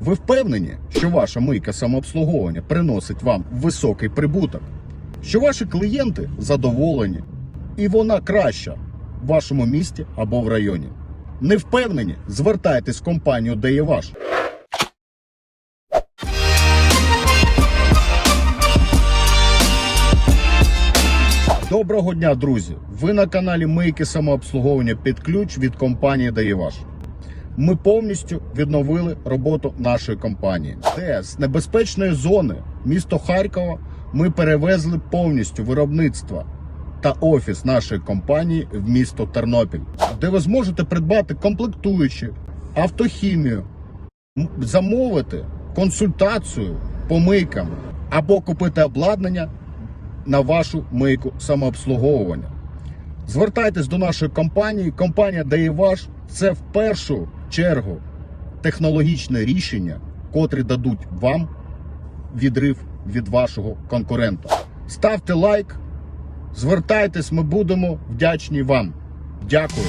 Ви впевнені, що ваша мийка самообслуговування приносить вам високий прибуток, що ваші клієнти задоволені і вона краща в вашому місті або в районі? Не впевнені? Звертайтесь в компанію, де є ваш. Доброго дня, друзі! Ви на каналі Мийки самообслуговування під ключ від компанії Даєваш. Ми повністю відновили роботу нашої компанії, де з небезпечної зони місто Харкова ми перевезли повністю виробництво та офіс нашої компанії в місто Тернопіль, де ви зможете придбати комплектуючі, автохімію, замовити консультацію по мийкам або купити обладнання на вашу мийку самообслуговування. Звертайтесь до нашої компанії. Компанія дає ваш це в першу чергу технологічне рішення, котрі дадуть вам відрив від вашого конкурента. Ставте лайк, звертайтесь, ми будемо вдячні вам. Дякую.